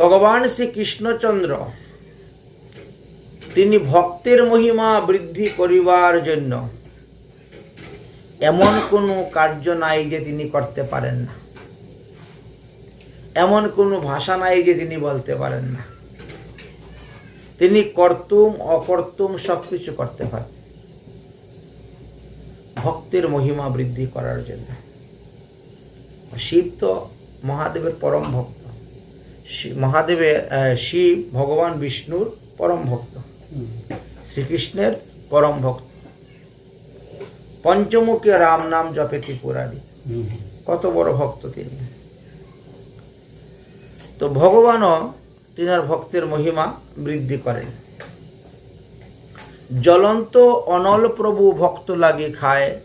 ভগবান শ্রী কৃষ্ণচন্দ্র তিনি ভক্তের মহিমা বৃদ্ধি করিবার জন্য এমন কোনো কার্য নাই যে তিনি করতে পারেন না। এমন কোনো ভাষা নাই যে তিনি বলতে পারেন না। তিনি কর্তুম, অকর্তুম সব কিছু করতে পারেন। ভক্তের মহিমা বৃদ্ধি করার জন্য। শিব তো মহাদেবের পরম ভক্ত। মহাদেবের আহ, শিব ভগবান বিষ্ণুর পরম ভক্ত। শ্রীকৃষ্ণের পরম ভক্ত। পঞ্চমুখী রাম নাম জপে ত্রিপুরারি। কত বড় ভক্ত তিনি। তো ভগবানও তিনার ভক্তের মহিমা বৃদ্ধি করেন। জ্বলন্ত অনল প্রভু ভক্ত লাগি খায়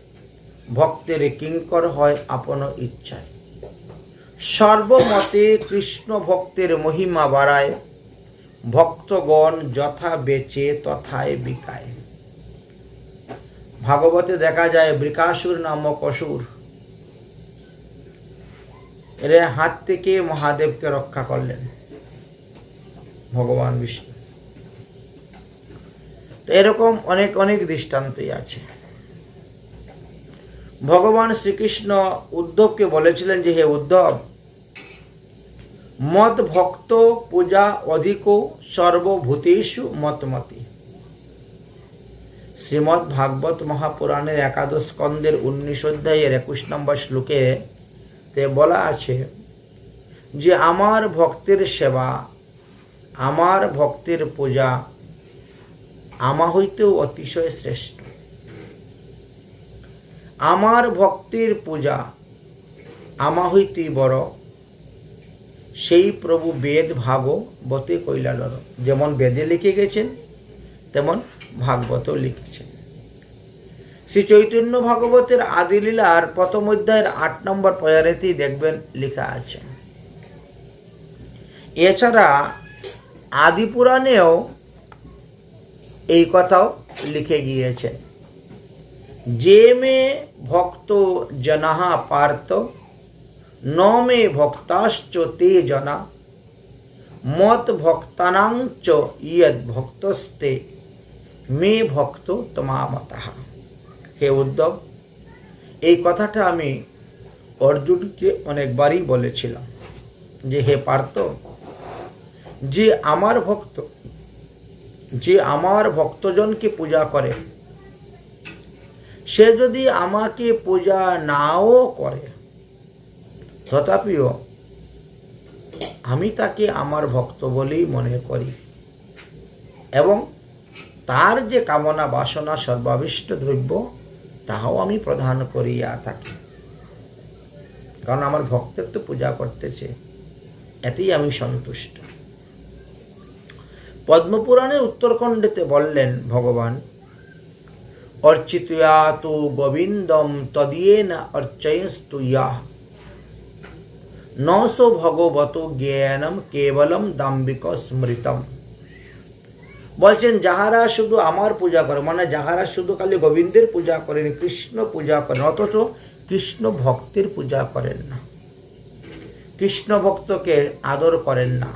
ভক্তের কিঙ্কর হয় আপন ইচ্ছায়। সর্বমতে কৃষ্ণ ভক্তের মহিমা বাড়ায়, ভক্তগণ যথা বেচে তথায় বিকায়। ভাগবতে দেখা যায়, বৃকাসুর নামক অসুর, এর হাত থেকে মহাদেবকে রক্ষা করলেন ভগবান বিষ্ণু। তো এরকম অনেক অনেক দৃষ্টান্তই আছে। ভগবান শ্রীকৃষ্ণ উদ্ধবকে বলেছিলেন যে, হে উদ্ধব, মদ ভক্ত পূজা অধিক সর্বভূতেষু মতমতি। শ্রীমৎ ভাগবত মহাপুরাণের একাদশ স্কন্দের উনিশ অধ্যায়ের একুশ নম্বর শ্লোকে তে বলা আছে যে, আমার ভক্তের সেবা, আমার ভক্তের পূজা আমা হইতেও অতিশয় শ্রেষ্ঠ। আমার ভক্তের পূজা আমা হইতে বড়, সেই প্রভু বেদ ভাগ ভাগবতে কৈলালর। যেমন বেদে লিখে গেছেন, তেমন ভাগবত লিখেছেন। শ্রী চৈতন্য ভাগবতের আদিলীলার প্রথম অধ্যায়ের আট নম্বর পয়ারেতেই দেখবেন লেখা আছে। এছাড়া আদিপুরাণেও এই কথাও লিখে গিয়েছেন। যে মে ভক্ত জনাহা পার্থ ন মে ভক্তাশ্চ তে জনা মত ভক্তানাঞ্চ ইয়দ ভক্তস্তে মে ভক্ত তোমামতাহ হে উদ্ধব, এই কথাটা আমি অর্জুনকে অনেকবারই বলেছিলাম যে, হে পার্থ, যে আমার ভক্ত, যে আমার ভক্তজনকে পূজা করে সে যদি আমাকে পূজা নাও করে, তথাপিও আমি তাকে আমার ভক্ত বলেই মনে করি। এবং তার যে কামনা বাসনা সর্বাবিষ্ট দ্রব্য, তাহাও আমি প্রদান করিয়া থাকি। কারণ আমার ভক্তের তো পূজা করতেছে, এতেই আমি সন্তুষ্ট। পদ্মপুরাণের উত্তরখণ্ডেতে বললেন ভগবান অর্চিতুয়া তু গোবিন্দম তদিয়েন অর্চয়স্তু ইয়া। নশো ভগবত জ্ঞানম কেবলম দাম্বিক স্মৃতম। বলছেন, যাহারা শুধু আমার পূজা করে মানে যাহারা শুধু খালি গোবিন্দের পূজা করেন, কৃষ্ণ পূজা করেন, অথচ কৃষ্ণ ভক্তের পূজা করেন না। কৃষ্ণ ভক্তকে আদর করেন না।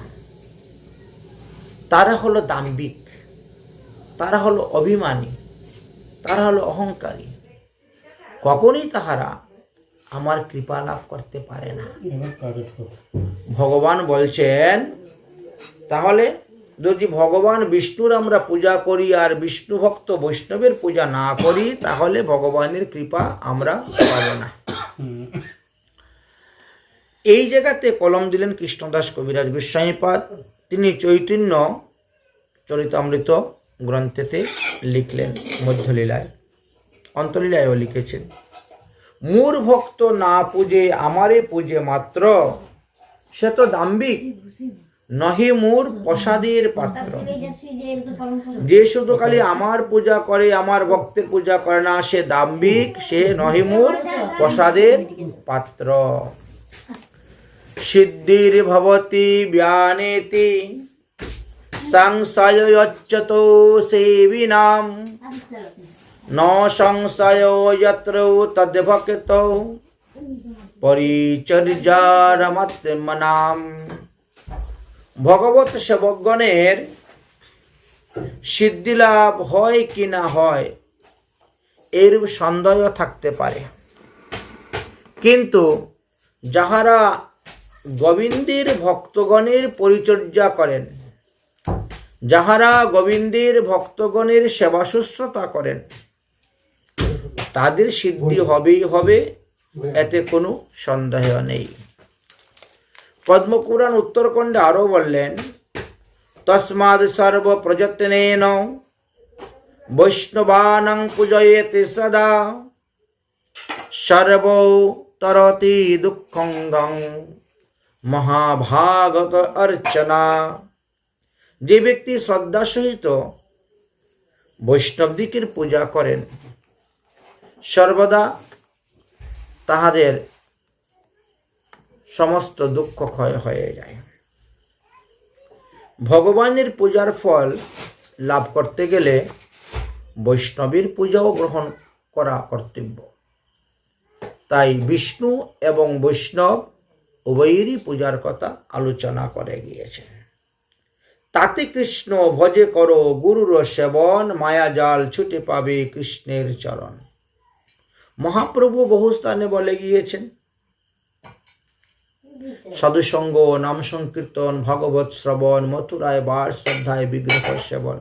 তারা হলো দাম্বিক, তারা হলো অভিমানী। তারা হলো অহংকারী। কখনই তাহারা আমার কৃপা লাভ করতে পারে না। ভগবান বলছেন, তাহলে যদি ভগবান বিষ্ণুর আমরা পূজা করি আর বিষ্ণু ভক্ত বৈষ্ণবের পূজা না করি, তাহলে ভগবানের কৃপা আমরা পাব না। এই জায়গাতে কলম দিলেন কৃষ্ণদাস কবিরাজ বিস্বামীপাদ তিনি চৈতন্য চরিতামৃত গ্রন্থেতে লিখলেন মধ্যলীলায়। অন্তলীলায়ও লিখেছেন, মূর ভক্ত না পূজে আমারে পূজে মাত্র, সে তো দাম্বিক নহে মোর প্রসাদের পাত্র। যে শুধু খালি আমার পূজা করে, আমার ভক্তের পূজা করে না, সে দাম্ভিক, সে নহে মোর প্রসাদের পাত্র। সিদ্ধির ভবতি জ্ঞানেতি সংশয়চ্যত সেবিনাম ন সংশয় যত্র পরিচর্যারমত্মনাম ভগবত সেবকগণের সিদ্ধিলাভ হয় কি না হয়, এরূপ সন্দেহ থাকতে পারে। কিন্তু যাহারা গোবিন্দের ভক্তগণের পরিচর্যা করেন যাহারা গোবিন্দের ভক্তগণের সেবা শুশ্রূষা করেন তাদের সিদ্ধি হবেই হবে এতে কোনো সন্দেহ নেই। পদ্মপুরাণ উত্তরখণ্ডে আরও বললেন তস্মাদ সর্ব প্রযত্নেন বৈষ্ণবানাং পূজয়েতে সদা সর্ব তরতি দুঃখঙ্গং মহাভাগত অর্চনা। যে ব্যক্তি শ্রদ্ধা সহিত বৈষ্ণব দিকের পূজা করেন, সর্বদা তাহাদের সমস্ত দুঃখ ক্ষয় হয়ে যায়। ভগবানের পূজার ফল লাভ করতে গেলে বৈষ্ণবীর পূজাও গ্রহণ করা কর্তব্য। তাই বিষ্ণু এবং বৈষ্ণব উভয়েরই পূজার কথা আলোচনা করে গিয়েছে তাতে কৃষ্ণ, ভজে করো, গুরুর সেবন মায়াজাল ছুটে পাবে কৃষ্ণের চরণ। মহাপ্রভু বহু স্থানে বলে গিয়েছেন, সাধুসঙ্গ, নাম সংকীর্তন, ভগবত শ্রবণ, মথুরায় বাস শ্রদ্ধায় বিগ্রহ সেবন।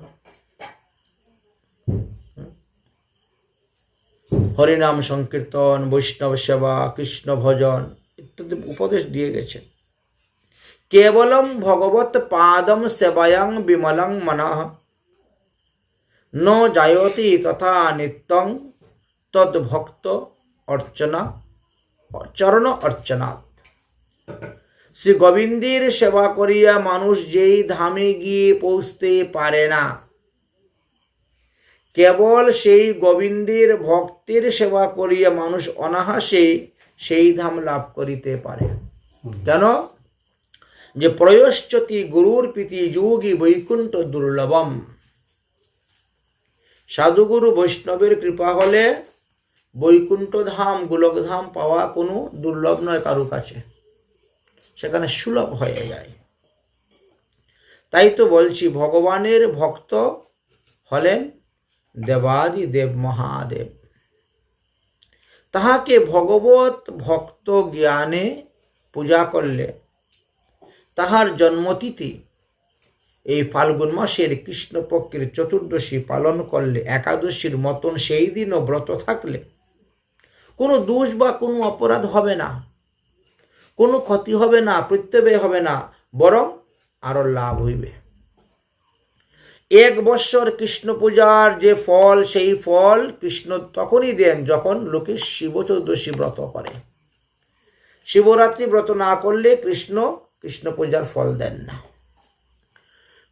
হরিনাম সংকীর্তন, বৈষ্ণব সেবা, কৃষ্ণ ভজন ইত্যাদি উপদেশ দিয়ে গেছেন। কেবলম ভগবত পাদম সেবায়ং বিমলং মনঃ ন জায়তি তথা নিত্যং তদ ভক্ত অর্চনা চরণ অর্চনা শ্রী গোবিন্দের সেবা করিয়া মানুষ যেই ধামে গিয়ে পৌঁছতে পারে না কেবল সেই গোবিন্দের ভক্তের সেবা করিয়া মানুষ অনাহাসে সেই ধাম লাভ করিতে পারে কেন যে প্রয়শ্চতি গুরুর প্রীতি যোগী বৈকুণ্ঠ দুর্লভম। সাধুগুরু বৈষ্ণবের কৃপা হলে বৈকুণ্ঠ ধাম গোলক ধাম পাওয়া কোনো দুর্লভ নয় কারও কাছে। সেখানে সুলভ হয়ে যায়। তাই তো বলছি, ভগবানের ভক্ত হলেন দেবাদি দেব মহাদেব। তাহাকে ভগবত ভক্ত জ্ঞানে পূজা করলে তাহার জন্মতিথি। এই ফাল্গুন মাসের কৃষ্ণপক্ষের চতুর্দশী পালন করলে একাদশীর মতন সেই দিনও ব্রত থাকলে কোনো দোষ বা কোনো অপরাধ হবে না, কোনো ক্ষতি হবে না প্রত্যয় হবে না, বরং আরও লাভ হইবে। এক বৎসর কৃষ্ণ পূজার যে ফল, সেই ফল কৃষ্ণ তখনই দেন যখন লোকে শিব চৌদশী ব্রত করে। শিবরাত্রি ব্রত না করলে কৃষ্ণ কৃষ্ণ পূজার ফল দেন না।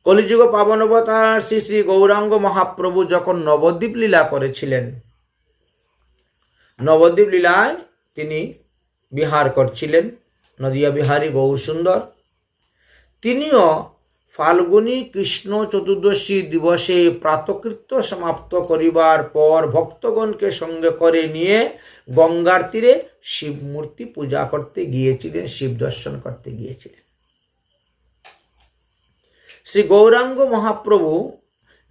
কলিযুগ পাবন অবতার শ্রী শ্রী গৌরাঙ্গ মহাপ্রভু যখন নবদ্বীপ লীলা করেছিলেন, নবদ্বীপ লীলায় তিনি বিহার করছিলেন, নদিয়া বিহারী গৌর সুন্দর তিনিও ফাল্গুনী কৃষ্ণ চতুর্দশী দিবসে প্রাতকৃত্য সমাপ্ত করিবার পর ভক্তগণকে সঙ্গে করে নিয়ে গঙ্গার তীরে শিব মূর্তি পূজা করতে গিয়েছিলেন, শিব দর্শন করতে গিয়েছিলেন। শ্রী গৌরাঙ্গ মহাপ্রভু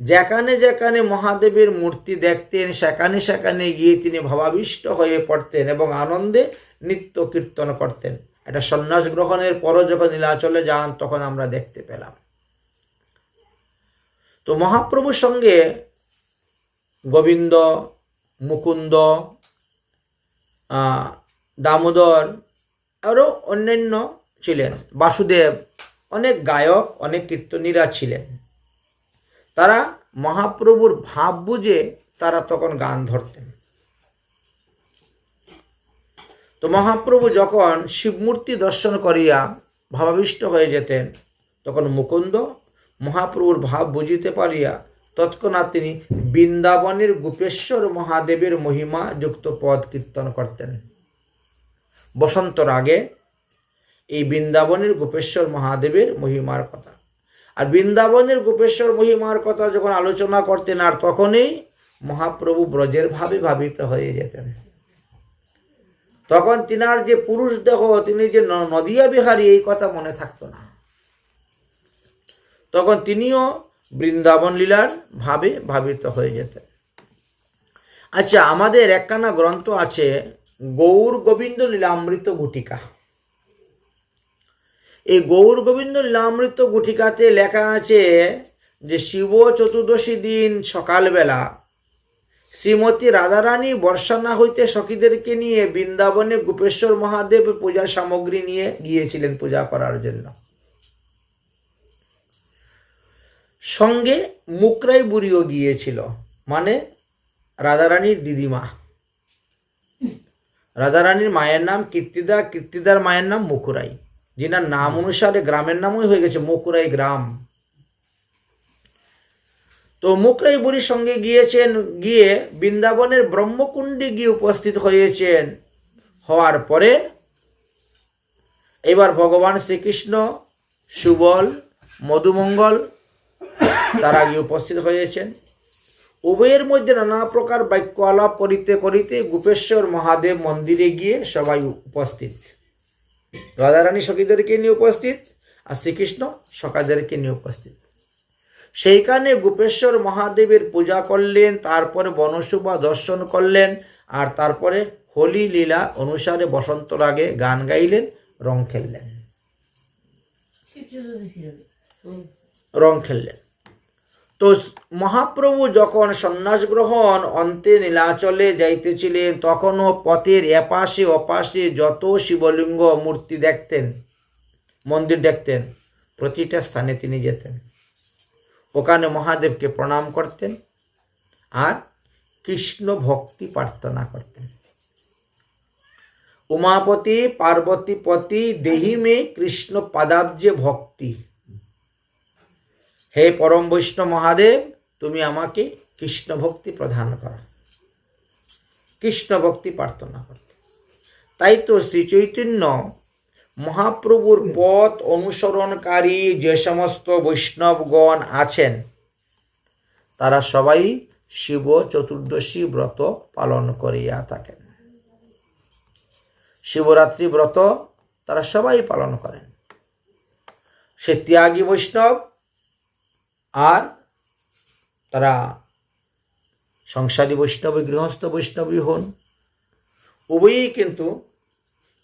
যেখানে যেখানে মহাদেবের মূর্তি দেখতেন, সেখানে সেখানে গিয়ে তিনি ভাবাবিষ্ট হয়ে পড়তেন এবং আনন্দে নিত্য কীর্তন করতেন। এটা সন্ন্যাস গ্রহণের পরও যখন নীলাচলে যান, তখন আমরা দেখতে পেলাম। তো মহাপ্রভুর সঙ্গে গোবিন্দ, মুকুন্দ দামোদর আরও অন্যান্য ছিলেন। বাসুদেব অনেক গায়ক, অনেক কীর্তনীরা ছিলেন। তারা মহাপ্রভুর ভাব বুঝে তারা তখন গান ধরতেন। তো মহাপ্রভু যখন শিবমূর্তি দর্শন করিয়া ভাবাবিষ্ট হয়ে যেতেন, তখন মুকুন্দ মহাপ্রভুর ভাব বুঝিতে পারিয়া তৎক্ষণাৎ তিনি বৃন্দাবনের গোপেশ্বর মহাদেবের মহিমা যুক্ত পদ কীর্তন করতেন। বসন্তর আগে এই বৃন্দাবনের গোপেশ্বর মহাদেবের মহিমার কথা। আর বৃন্দাবনের গোপেশ্বর মহিমার কথা যখন আলোচনা করতেন, আর তখনই মহাপ্রভু ব্রজের ভাবে ভাবিত হয়ে যেতেন। তখন তিনার যে পুরুষ দেহ, তিনি যে নদিয়া বিহারী, এই কথা মনে থাকতো না। তখন তিনিও বৃন্দাবন লীলার ভাবে ভাবিত হয়ে যেতেন। আচ্ছা আমাদের একখানা গ্রন্থ আছে, গৌর গোবিন্দ লীলামৃত গুটিকা। এই গৌর গোবিন্দ লীলামৃত গুটিকাতে লেখা আছে যে, শিব চতুর্দশী দিন সকালবেলা শ্রীমতী রাধারানী বর্ষানা হইতে সখীদেরকে নিয়ে বৃন্দাবনে গোপেশ্বর মহাদেব পূজার সামগ্রী নিয়ে গিয়েছিলেন পূজা করার জন্য। সঙ্গে মুকরাই বুড়িও গিয়েছিল। মানে রাধারানীর দিদিমা। রাধারানীর মায়ের নাম কীর্তিদা, কীর্তিদার মায়ের নাম মুকুরাই। যিনার নাম অনুসারে গ্রামের নামই হয়ে গেছে মুকুরাই গ্রাম। তো মুকরাই বুড়ির সঙ্গে গিয়েছেন, গিয়ে বৃন্দাবনের ব্রহ্মকুণ্ডে গিয়ে উপস্থিত হয়েছেন। হওয়ার পরে এবার ভগবান শ্রীকৃষ্ণ, সুবল, মধুমঙ্গল তারা আগে উপস্থিত হয়েছেন। উভয়ের মধ্যে নানা প্রকার বাক্য আলাপ করিতে করিতে গুপেশ্বর মহাদেব মন্দিরে গিয়ে সবাই উপস্থিত। রাধারানী সখীদেরকে নিয়ে উপস্থিত আর শ্রীকৃষ্ণ সকাদেরকে নিয়ে উপস্থিত। সেইখানে গুপেশ্বর মহাদেবের পূজা করলেন তারপরে বনশুভা দর্শন করলেন আর তারপরে হোলি লীলা অনুসারে বসন্ত রাগে গান গাইলেন রং খেললেন। রং খেললেন। তো মহাপ্রভু যখন সন্ন্যাস গ্রহণ অন্তে নীলাচলে যাইতেছিলেন, তখনও পথের এপাশে অপাশে যত শিবলিঙ্গ মূর্তি দেখতেন, মন্দির দেখতেন, প্রতিটা স্থানে তিনি যেতেন। ওখানে মহাদেবকে প্রণাম করতেন আর কৃষ্ণ ভক্তি প্রার্থনা করতেন। উমাপতি, পার্বতীপতি, দেহি মে কৃষ্ণ পাদাব্জে ভক্তি। হে পরম বৈষ্ণব মহাদেব, তুমি আমাকে কৃষ্ণ ভক্তি প্রদান করো। কৃষ্ণ ভক্তি প্রার্থনা করতে। তাই তো শ্রী চৈতন্য মহাপ্রভুর পথ অনুসরণকারী যে সমস্ত বৈষ্ণবগণ আছেন, তারা সবাই শিব চতুর্দশী ব্রত পালন করিয়া থাকেন। শিবরাত্রি ব্রত তারা সবাই পালন করেন। সে ত্যাগী বৈষ্ণব আর তারা সংসারী বৈষ্ণবী, গৃহস্থ বৈষ্ণবী হন। উভয়ই কিন্তু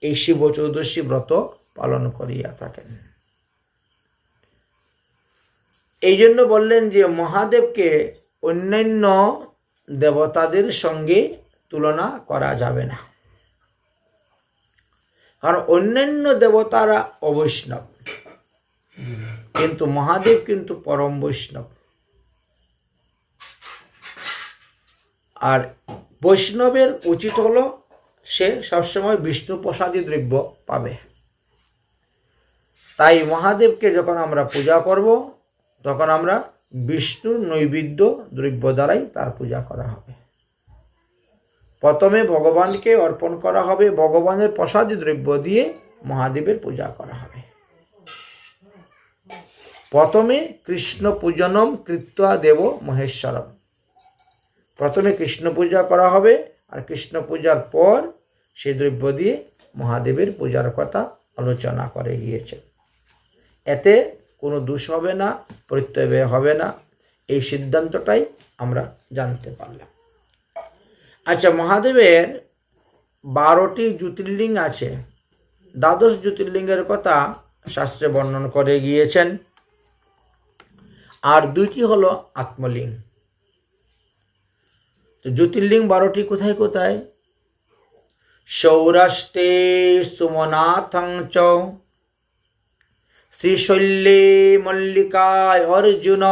এই শিব চৌদশী ব্রত পালন করিয়া থাকেন। এই জন্য বললেন যে মহাদেবকে অন্যান্য দেবতাদের সঙ্গে তুলনা করা যাবে না। কারণ অন্যান্য দেবতারা অবৈষ্ণব। কিন্তু মহাদেব কিন্তু পরম বৈষ্ণব। আর বৈষ্ণবের উচিত হলো সে সবসময় বিষ্ণু প্রসাদী দ্রব্য পাবে। তাই মহাদেবকে যখন আমরা পূজা করব, তখন আমরা বিষ্ণুর নৈবেদ্য দ্রব্য দ্বারাই তার পূজা করা হবে। প্রথমে ভগবানকে অর্পণ করা হবে, ভগবানের প্রসাদী দ্রব্য দিয়ে মহাদেবের পূজা করা হবে। প্রথমে কৃষ্ণ পূজনম কৃত্বা দেব মহেশ্বরম। প্রথমে কৃষ্ণ পূজা করা হবে আর কৃষ্ণ পূজার পর সেই দ্রব্য দিয়ে মহাদেবের পূজার কথা আলোচনা করে গিয়েছে। এতে কোনো দোষ হবে না, প্রত্যয় হবে না, এই সিদ্ধান্তটাই আমরা জানতে পারলাম। আচ্ছা মহাদেবের বারোটি জ্যোতির্লিঙ্গ আছে। দ্বাদশ জ্যোতির্লিঙ্গের কথা শাস্ত্রে বর্ণন করে গিয়েছেন। আর দুইটি হলো আত্মলিঙ্গ। তো জ্যোতির্লিঙ্গ বারোটি কোথায় কোথায়? সৌরাষ্ট্রে সুমনাথং চ। শ্রীশৈল্যে মল্লিকায় অর্জুন।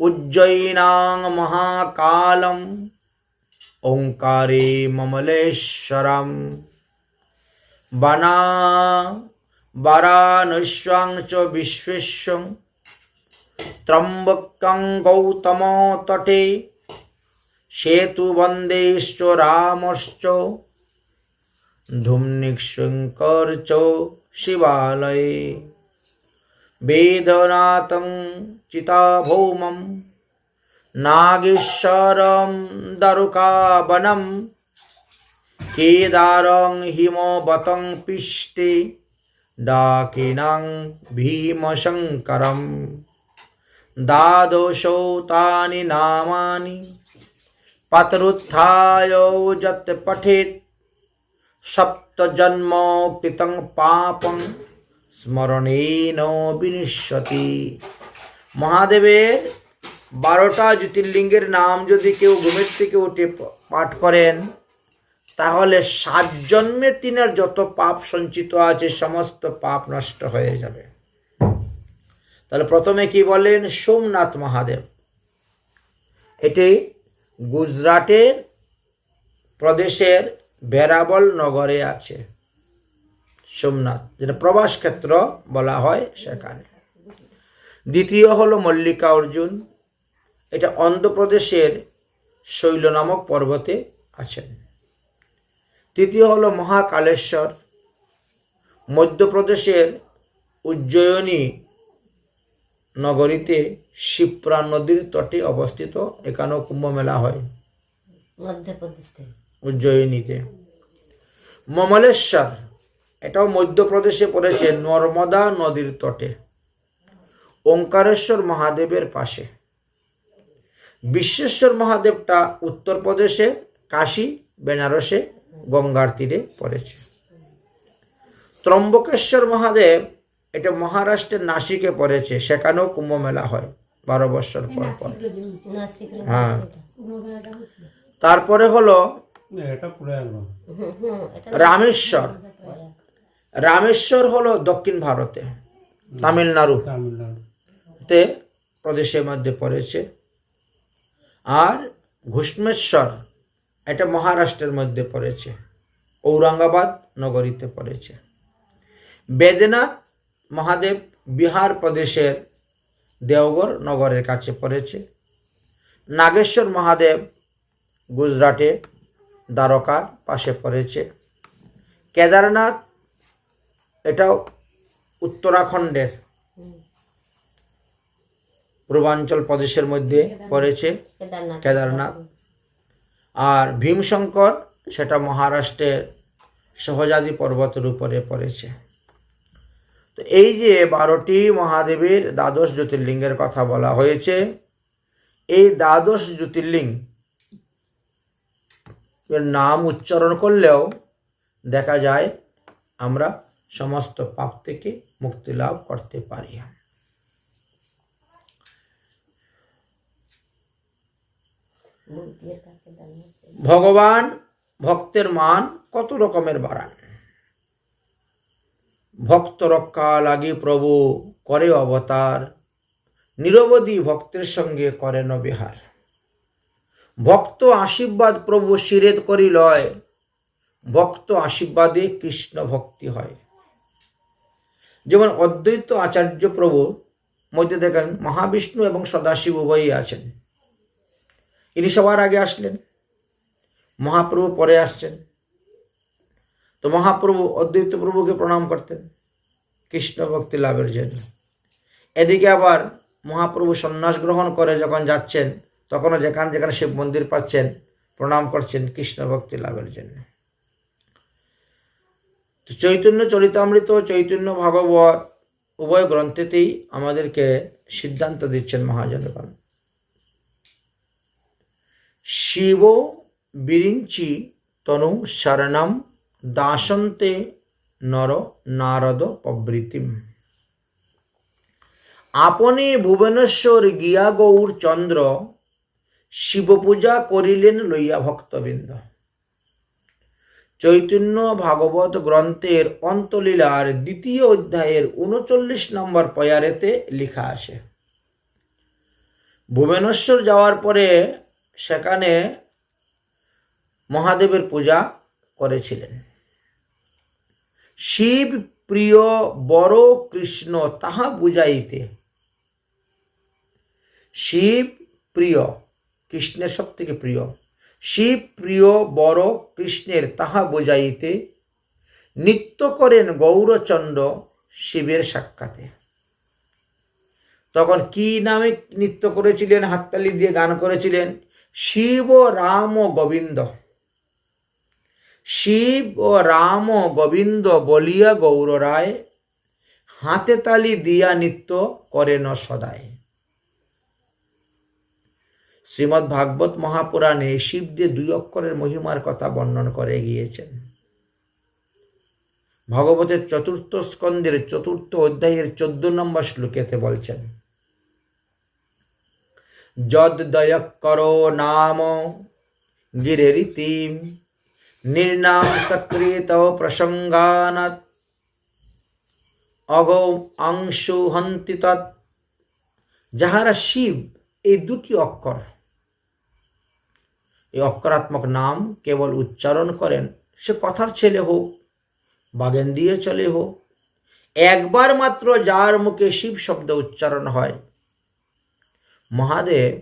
উজ্জয়িনাং মহাকালম। ওঙ্কারে মমলেশ্বরম। বনা বারাণস্যাং চ বিশ্বেশ্বং। ত্রম্বকং গৌতম তটে সেতুবন্দেশ্চ রামশ্চ ধুম্নিক্ষঙ্কর চ শিবালয়ে বেদনাথং চিতাভৌমম নাগেশ্বরম দারুকাবনম কেদারং হিমবতং পিষ্টে ডাকিনাং ভীমশঙ্করম দ্বাদশৌ তানি নামানি। পাতরুত্থায় যত পঠেত। সপ্তজন্ম কৃতং পাপং স্মরণেন বিনিশ্যতি মহাদেবের বারোটা জ্যোতির্লিঙ্গের নাম যদি কেউ ঘুমের থেকে উঠে পাঠ করেন, তাহলে সাত জন্মে তিনার যত পাপ সঞ্চিত আছে, সমস্ত পাপ নষ্ট হয়ে যাবে। তাহলে প্রথমে কি বলেন, সোমনাথ মহাদেব। এটি গুজরাটের প্রদেশের বেরাবল নগরে আছে, সোমনাথ, যেটা প্রবাস ক্ষেত্র বলা হয় সেখানে। দ্বিতীয় হলো মল্লিকা অর্জুন। এটা অন্ধ্রপ্রদেশের শৈল নামক পর্বতে আছেন তৃতীয় হলো মহাকালেশ্বর। মধ্যপ্রদেশের উজ্জয়িনী নগরীতে শিপ্রা নদীর তটে অবস্থিত এখানেও কুম্ভ মেলা হয় উজ্জয়িনীতে। মমলেশ্বর এটাও মধ্যপ্রদেশে পড়েছে নর্মদা নদীর তটে। ওঙ্কারেশ্বর মহাদেবের পাশে। বিশ্বেশ্বর মহাদেবটা উত্তরপ্রদেশে কাশী বেনারসে গঙ্গার তীরে পড়েছে। ত্রম্বকেশ্বর মহাদেব এটা মহারাষ্ট্রের নাসিকে পড়েছে সেখানেও কুম্ভ মেলা হয় বারো বছর পর পর। হ্যাঁ। তারপরে হলো রামেশ্বর। রামেশ্বর হলো দক্ষিণ ভারতে তামিলনাড়ু তামিলনাড়ু। তে প্রদেশের মধ্যে পড়েছে। আর ঘুষ্মেশ্বর এটা মহারাষ্ট্রের মধ্যে পড়েছে ঔরঙ্গাবাদ নগরীতে পড়েছে। বেদনাথ মহাদেব বিহার প্রদেশের দেওঘর নগরের কাছে পড়েছে। নাগেশ্বর মহাদেব গুজরাটে দ্বারকার পাশে পড়েছে। কেদারনাথ এটাও উত্তরাখণ্ডের পূর্বাঞ্চল প্রদেশের মধ্যে পড়েছে। কেদারনাথ। কেদারনাথ। আর ভীমশঙ্কর সেটা মহারাষ্ট্রের সহজাদি পর্বতের উপরে পড়েছে। তো এই যে বারোটি মহাদেবের দ্বাদশ জ্যোতির্লিঙ্গের কথা বলা হয়েছে এই দ্বাদশ জ্যোতির্লিঙ্গ এর নাম উচ্চারণ করলেও দেখা যায় আমরা সমস্ত পাপ থেকে মুক্তি লাভ করতে পারি। ভগবান ভক্তের মান কত রকমের বাড়ান? ভক্ত রক্ষা লাগি প্রভু করে অবতার, নিরবধি ভক্তের সঙ্গে করেন বিহার ভক্ত আশীর্বাদ প্রভু শিরেদ করি লয়, ভক্ত আশীর্বাদে কৃষ্ণ ভক্তি হয়। যেমন অদ্বৈত আচার্য প্রভু মধ্যে দেখেন, মহাবিষ্ণু এবং সদাশিব উভয়ই আছেন। ইনি সবার আগে আসলেন, মহাপ্রভু পরে আসছেন। তো মহাপ্রভু, অদ্বৈত প্রভুকে প্রণাম করতেন কৃষ্ণ ভক্তি লাভের জন্য। এদিকে আবার মহাপ্রভু সন্ন্যাস গ্রহণ করে যখন যাচ্ছেন, তখনও যেখানে যেখানে শিব মন্দির পাচ্ছেন, প্রণাম করছেন কৃষ্ণ ভক্তি লাভের জন্য। চৈতন্য চরিতামৃত, চৈতন্য ভাগবত উভয় গ্রন্থেতেই আমাদেরকে সিদ্ধান্ত দিচ্ছেন মহাজনগণ। শিব বিরিঞ্চি তনু শরণম দাসন্তে নর নারদ প্রবৃতিম আপনি ভুবনেশ্বর গিয়া গৌর চন্দ্র শিবপূজা করিলেন লইয়া ভক্তবৃন্দ। চৈতন্য ভাগবত গ্রন্থের অন্তলীলার দ্বিতীয় অধ্যায়ের উনচল্লিশ নম্বর পয়ারেতে লেখা আছে। ভুবনেশ্বর যাওয়ার পরে সেখানে মহাদেবের পূজা করেছিলেন। শিব প্রিয় বড় কৃষ্ণ তাহা বুঝাইতে। শিব প্রিয়, কৃষ্ণের সব থেকে প্রিয়। শিব প্রিয় বড় কৃষ্ণের তাহা বুঝাইতে নৃত্য করেন গৌরচন্দ্র শিবের সাক্ষাতে। তখন কি নামে নৃত্য করেছিলেন, হাততালি দিয়ে গান করেছিলেন? শিব রাম গোবিন্দ। শিব ও রাম গোবিন্দ বলিয়া গৌর রায়, হাতে তালি দিয়া নিত্য করে ন সদায় শ্রীমদ্ ভাগবত মহাপুরাণে শিবদের দুই অক্ষরের মহিমার কথা বর্ণন করে গিয়েছেন। ভগবতের চতুর্থ স্কন্দের চতুর্থ অধ্যায়ের চোদ্দ নম্বর শ্লোকেতে বলছেন, যদ দয়করো নাম গিরেরিতিম সক্রিয়ত প্রসঙ্গানাত অগৌ অংশু হন্তি তৎ। যাহারা শিব, এই দুটি অক্ষর। এই অক্ষরাত্মক নাম কেবল উচ্চারণ করেন, সে কথার ছেলে হোক বাগেন দিয়ে চলে হোক। একবার মাত্র যার মুখে শিব শব্দ উচ্চারণ হয়। মহাদেব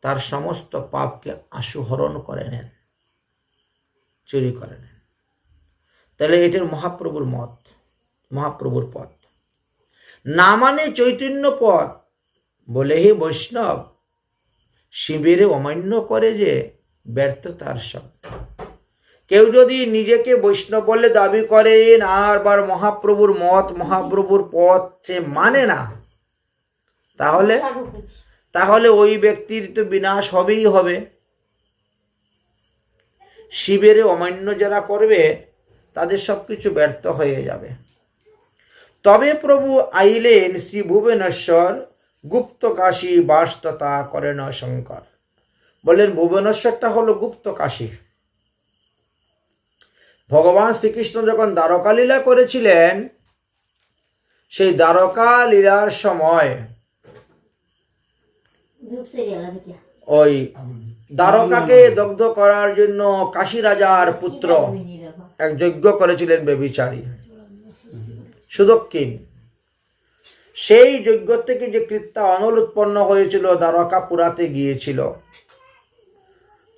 তার সমস্ত পাপকে আশুহরণ করে নেন। চুরি করে নেন। তাহলে এটার মহাপ্রভুর মত মহাপ্রভুর পথ। না মানে চৈতন্য পথ। বলে হে বৈষ্ণব শিবের অমান্য করে যে ব্যর্থ তার সব কেউ যদি নিজেকে বৈষ্ণব বলে দাবি করেন আর বার মহাপ্রভুর মত মহাপ্রভুর পথ সে মানে না তাহলে তাহলে ওই ব্যক্তির তো বিনাশ হবেই হবে। শিবের অমান্য যারা করবে তাদের সব কিছু ব্যর্থ হয়ে যাবে। তবে প্রভু আইলেন শ্রী ভুবনেশ্বর গুপ্ত কাশী বাস তথা করেন শঙ্কর বললেন ভুবনেশ্বরটা হলো গুপ্ত কাশী ভগবান শ্রীকৃষ্ণ যখন দ্বারকা লীলা করেছিলেন সেই দ্বারকা লীলার সময় ওই দ্বারকাকে দগ্ধ করার জন্য কাশী রাজার পুত্র এক যজ্ঞ করেছিলেন বেবিচারী সুদক্ষিণ সেই যজ্ঞ থেকে যে কৃত্যা অনল উৎপন্ন হয়েছিল দ্বারকা পুরাতে গিয়েছিল।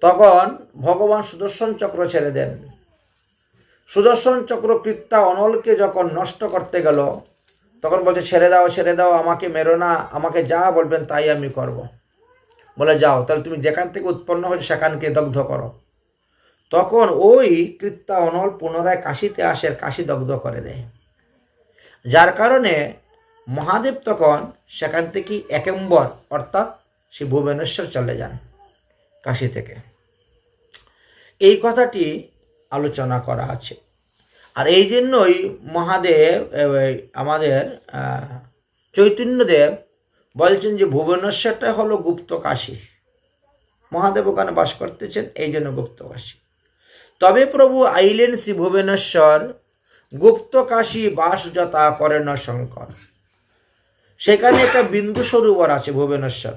তখন ভগবান সুদর্শন চক্র ছেড়ে দেন। সুদর্শন চক্র কৃত্যা অনলকে যখন নষ্ট করতে গেল তখন বলছে ছেড়ে দাও ছেড়ে দাও আমাকে মেরো না আমাকে যা বলবেন তাই আমি করব। বলে, যাও, তাহলে তুমি যেখান থেকে উৎপন্ন হয়েছে সেখানকে দগ্ধ করো। তখন ওই কৃত্যা অনল পুনরায় কাশিতে আসে কাশি দগ্ধ করে দেয়। যার কারণে মহাদেব তখন সেখান থেকে একেম্বর, অর্থাৎ সে ভুবনেশ্বর চলে যান কাশি থেকে। এই কথাটি আলোচনা করা আছে। আর এই জন্যই মহাদেব আমাদের চৈতন্যদেব বলছেন যে ভুবনেশ্বরটা হলো গুপ্ত কাশী। মহাদেব ওখানে বাস করতেছেন, এই জন্য গুপ্ত কাশী। তবে প্রভু আইলেন শ্রী ভুবনেশ্বর, গুপ্ত কাশী বাস যথা করেন শঙ্কর। সেখানে একটা বিন্দু সরোবর আছে ভুবনেশ্বর।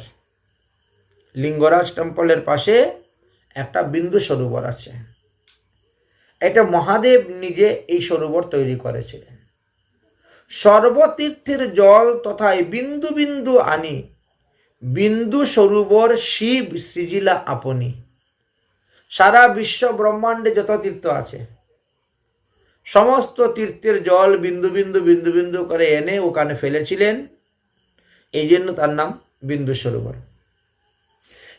লিঙ্গরাজ টেম্পলের পাশে একটা বিন্দু সরোবর আছে। এটা মহাদেব নিজে এই সরোবর তৈরি করেছিলেন। সর্বতীর্থের জল তথা এই বিন্দু বিন্দু আনি, বিন্দু সরোবর শিব সৃজিলা আপনি। সারা বিশ্ব ব্রহ্মাণ্ডে যত তীর্থ আছে, সমস্ত তীর্থের জল বিন্দু বিন্দু বিন্দু বিন্দু করে এনে ওখানে ফেলেছিলেন, এই জন্য তার নাম বিন্দু সরোবর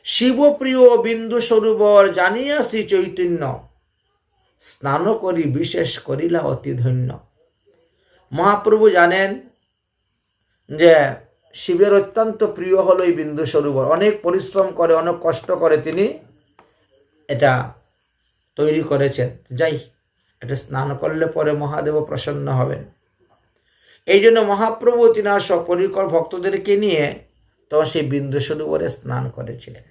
শিবপ্রিয় বিন্দু সরোবর জানিয়া শ্রী চৈতন্য, স্নান করি বিশেষ করিলা অতি ধন্য। মহাপ্রভু জানেন যে শিবের অত্যন্ত প্রিয় হলো এই বিন্দু সরোবর। অনেক পরিশ্রম করে, অনেক কষ্ট করে তিনি এটা তৈরি করেছেন। যাই, এটা স্নান করলে পরে মহাদেব প্রসন্ন হবেন। এই জন্য মহাপ্রভু তিনার সপরিকর ভক্তদেরকে নিয়ে তখন সেই বিন্দু সরোবরে স্নান করেছিলেন।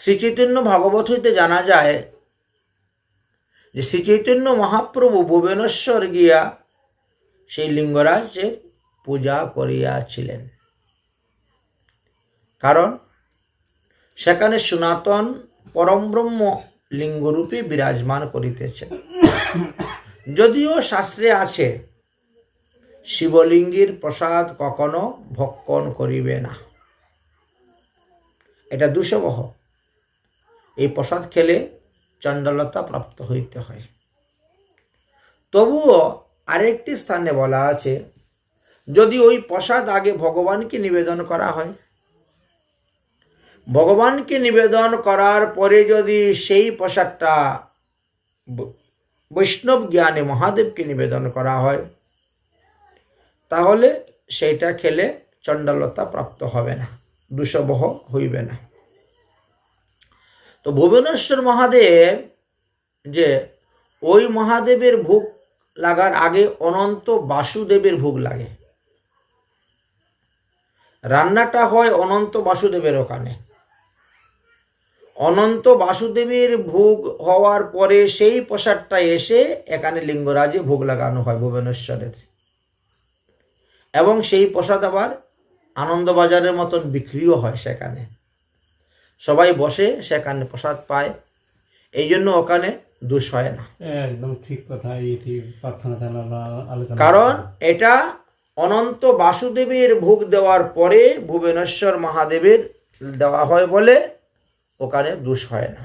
শ্রী চৈতন্য ভাগবত হইতে জানা যায় যে শ্রী চৈতন্য মহাপ্রভু ভুবনেশ্বর গিয়া সেই লিঙ্গরাজের পূজা করিয়াছিলেন। কারণ সেখানে সনাতন পরমব্রহ্ম লিঙ্গরূপে বিরাজমান করিতেছেন। যদিও শাস্ত্রে আছে, শিবলিঙ্গের প্রসাদ কখনো ভক্ষণ করিবে না। এটা দুঃসবহ এই প্রসাদ খেলে চণ্ডলতা প্রাপ্ত হইতে হয়। তবুও আরেকটি স্থানে বলা আছে, যদি ওই প্রসাদ আগে ভগবানকে নিবেদন করা হয়। ভগবানকে নিবেদন করার পরে যদি সেই প্রসাদটা বৈষ্ণব জ্ঞানে মহাদেবকে নিবেদন করা হয়, তাহলে সেইটা খেলে চণ্ডালতা প্রাপ্ত হবে না দুঃসবহ হইবে না। তো ভুবনেশ্বর মহাদেব যে ওই মহাদেবের ভোগ লাগার আগে অনন্ত বাসুদেবের ভোগ লাগে। রান্নাটা হয় অনন্ত বাসুদেবের ওখানে। অনন্ত বাসুদেবের ভোগ হওয়ার পরে সেই প্রসাদটা এসে এখানে লিঙ্গরাজে ভোগ লাগানো হয় ভুবনেশ্বরের। এবং সেই প্রসাদ আবার আনন্দবাজারের মতন বিক্রিও হয় সেখানে। সবাই বসে সেখানে প্রসাদ পায়। এই জন্য ওখানে দুষ হয় না। একদম ঠিক কথা এটি প্রার্থনা আলোচনা কারণ এটা অনন্ত বাসুদেবের ভোগ দেওয়ার পরে ভুবনেশ্বর মহাদেবের দেওয়া হয় বলে ওখানে দোষ হয় না।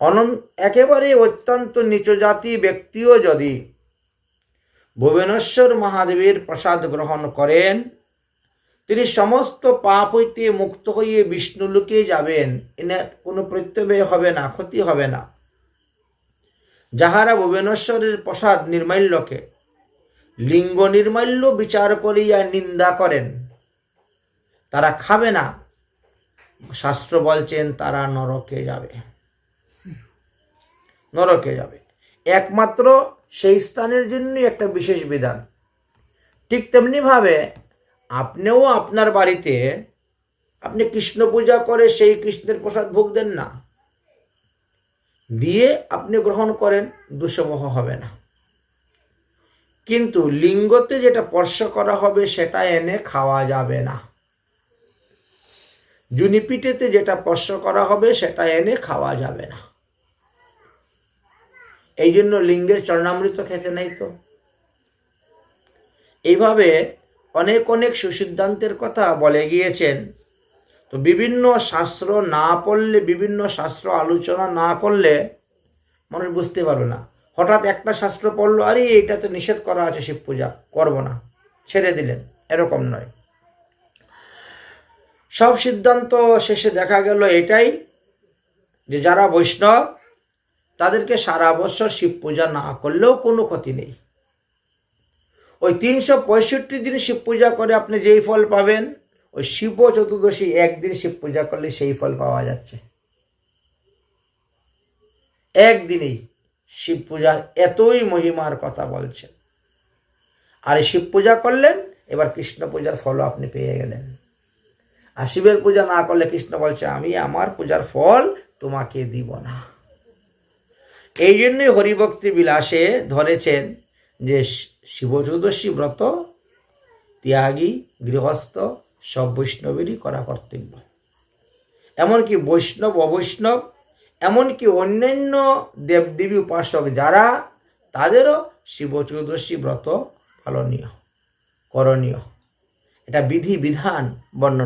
অনন্ত একেবারে অত্যন্ত নিচ জাতি ব্যক্তিও যদি ভুবনেশ্বর মহাদেবের প্রসাদ গ্রহণ করেন তিনি সমস্ত পাপ হইতে মুক্ত হয়ে বিষ্ণুলোকে যাবেন। এনে কোনো প্রত্যয় হবে না, ক্ষতি হবে না। যাহারা ভুবনেশ্বরের প্রসাদ নির্মাল্যকে, লিঙ্গ নির্মাল্য বিচার করিয়া নিন্দা করেন, তারা খাবে না। শাস্ত্র বলছেন, তারা নরকে যাবে। নরকে যাবে। একমাত্র সেই স্থানের জন্যই একটা বিশেষ বিধান। ঠিক তেমনিভাবে আপনিও আপনার বাড়িতে আপনি কৃষ্ণ পূজা করে সেই কৃষ্ণের প্রসাদ ভোগ দেন না। দিয়ে আপনি গ্রহণ করেন দুঃসবহ হবে না। কিন্তু লিঙ্গতে যেটা স্পর্শ করা হবে সেটা এনে খাওয়া যাবে না। জুনিপিঠেতে যেটা স্পর্শ করা হবে সেটা এনে খাওয়া যাবে না। এই জন্য লিঙ্গের চরণামৃত খেতে নাই তো। এইভাবে অনেক অনেক সুসিদ্ধান্তের কথা বলে গিয়েছেন। তো বিভিন্ন শাস্ত্র না পড়লে, বিভিন্ন শাস্ত্র আলোচনা না করলে মানুষ বুঝতে পারবে না। হঠাৎ একটা শাস্ত্র পড়ল, আরে, এটা তো নিষেধ করা আছে শিব পূজা, করব না, ছেড়ে দিলেন, এরকম নয়। সব সিদ্ধান্ত শেষে দেখা গেল এটাই, যে যারা বৈষ্ণব, তাদেরকে সারা বছর শিব পূজা না করলেও কোনো ক্ষতি নেই। ওই তিনশো পঁয়ষট্টি দিন শিব পূজা করে আপনি যেই ফল পাবেন, ওই শিব চতুর্দশী একদিন শিব পূজা করলে সেই ফল পাওয়া যাচ্ছে। একদিনেই শিব পূজার এতই মহিমার কথা বলছেন। আর শিব পূজা করলেন, এবার কৃষ্ণ পূজার ফলও আপনি পেয়ে গেলেন। আর শিবের পূজা না করলে কৃষ্ণ বলছে, আমি আমার পূজার ফল তোমাকে দিব না। এই জন্যই হরিভক্তি বিলাসে ধরেছেন যে শিব চতুর্দশী ব্রত, ত্যাগী, গৃহস্থ, সব বৈষ্ণবেরই করা কর্তব্য। এমনকি বৈষ্ণব, অবৈষ্ণব, এমনকি অন্যান্য দেবদেবী উপাসক যারা, তাদেরও শিব চতুর্দশী ব্রত পালনীয়, করণীয়। এটা বিধি, বিধান, বর্ণনা।